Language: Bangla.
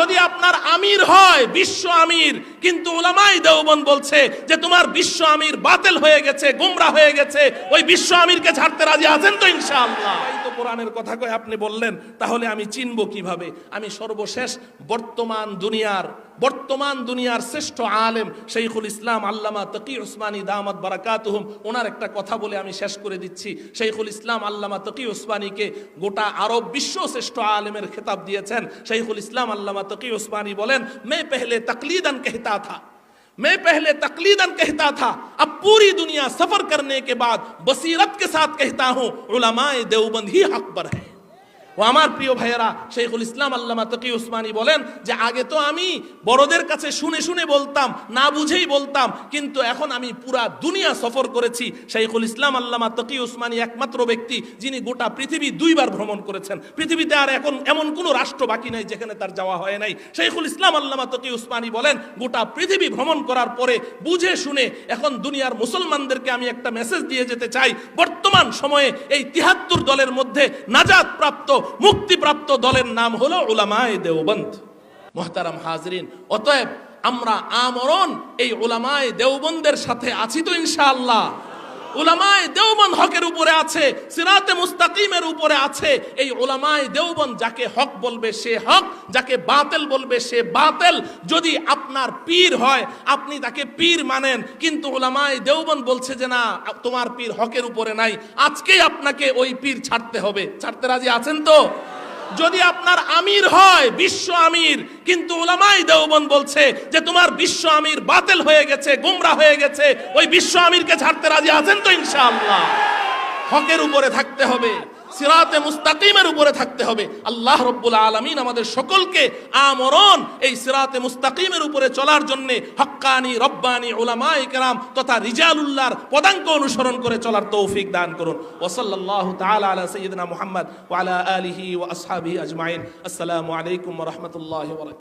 যদি আপনার আমির হয়, বিশ্ব আমির, কিন্তু ওলামাই দেওবন বলছে যে তোমার বিশ্ব আমির বাতিল হয়ে গেছে, গুমরা হয়ে গেছে, ওই বিশ্ব আমিরকে ছাড়তে রাজি আছেন তো ইনশাআল্লাহ। কোরআনের কথা কয়ে আপনি বললেন, তাহলে আমি চিনব কীভাবে? আমি সর্বশেষ বর্তমান দুনিয়ার বর্তমান দুনিয়ার শ্রেষ্ঠ আলেম শেখুল ইসলাম আল্লামা তকি উসমানী দামাত বারাকাতহুম। ওনার একটা কথা বলে আমি শেষ করে দিচ্ছি। শেখুল ইসলাম আল্লামা তকি উসমানীকে গোটা আরব বিশ্ব শ্রেষ্ঠ আলেমের খেতাব দিয়েছেন। শেখুল ইসলাম আল্লামা তকি উসমানী বলেন, মে পেহলে তকলিদান কেহতা থা। मैं पहले तकलीदन कहता था, अब पूरी दुनिया सफ़र करने के बाद बसीरत के साथ कहता हूँ, उलमाए देवबंद ही हक पर है। ও আমার প্রিয় ভাইয়েরা শেখুল ইসলাম আল্লামা তকি উসমানী বলেন যে, আগে তো আমি বড়দের কাছে শুনে শুনে বলতাম, না বুঝেই বলতাম, কিন্তু এখন আমি পুরা দুনিয়া সফর করেছি। শেখুল ইসলাম আল্লামা তকি উসমানী একমাত্র ব্যক্তি যিনি গোটা পৃথিবী দুইবার ভ্রমণ করেছেন। পৃথিবীতে আর এখন এমন কোনো রাষ্ট্র বাকি নাই যেখানে তার যাওয়া হয় নাই। শেখুল ইসলাম আল্লামা তকি উসমানী বলেন, গোটা পৃথিবী ভ্রমণ করার পরে বুঝে শুনে এখন দুনিয়ার মুসলমানদেরকে আমি একটা মেসেজ দিয়ে যেতে চাই। বর্তমান সময়ে এই তিহাত্তর দলের মধ্যে নাজাদ প্রাপ্ত মুক্তিপ্রাপ্ত দলের নাম হলো ওলামায় দেওবন্দ। মোহতারাম হাজরিন, অতএব আমরা আমরণ এই ওলামায় দেওবন্দের সাথে আছি তো ইনশাআল্লাহ। উলামায়ে দেওবন্দ হকের উপরে আছে, সিরাতে মুস্তাকিমের উপরে আছে। এই উলামায়ে দেওবন্দ যাকে হক বলবে সে হক, যাকে বাতেল বলবে সে বাতেল। যদি আপনার পীর হয়, আপনি তাকে পীর মানেন। কিন্তু উলামায়ে দেওবন্দ বলছে যে, না, তোমার পীর হকের উপরে নাই। আজকেই আপনাকে ওই পীর ছাড়তে হবে। ছাড়তে রাজি আছেন তো? যদি আপনার আমির হয়, বিশ্ব আমির, কিন্তু ওলামাই দেওবন বলছে যে তোমার বিশ্ব আমির বাতিল হয়ে গেছে, গুমরা হয়ে গেছে, ওই বিশ্ব আমিরকে ছাড়তে রাজি আছেন তো ইনশাআল্লাহ? হকের উপরে থাকতে হবে। সিরাতে মুস্তাকিমের উপরে থাকতে হবে। আল্লাহ রব্বুল আলমিন আমাদের সকলকে আমরণ এই সিরাতে মুস্তাকিমের উপরে চলার জন্যে হক্কানি, রব্বানি ওলামা ইকরাম তথা রিজালুল্লাহর পদাঙ্ক অনুসরণ করে চলার তৌফিক দান করুন। ওসল্লাহ তালা আলা মোহাম্মদ ওয়ালা আলিহি ওয়া আসহাবিহি আজমাইন। আসসালামু আলাইকুম রাহমাতুল্লাহি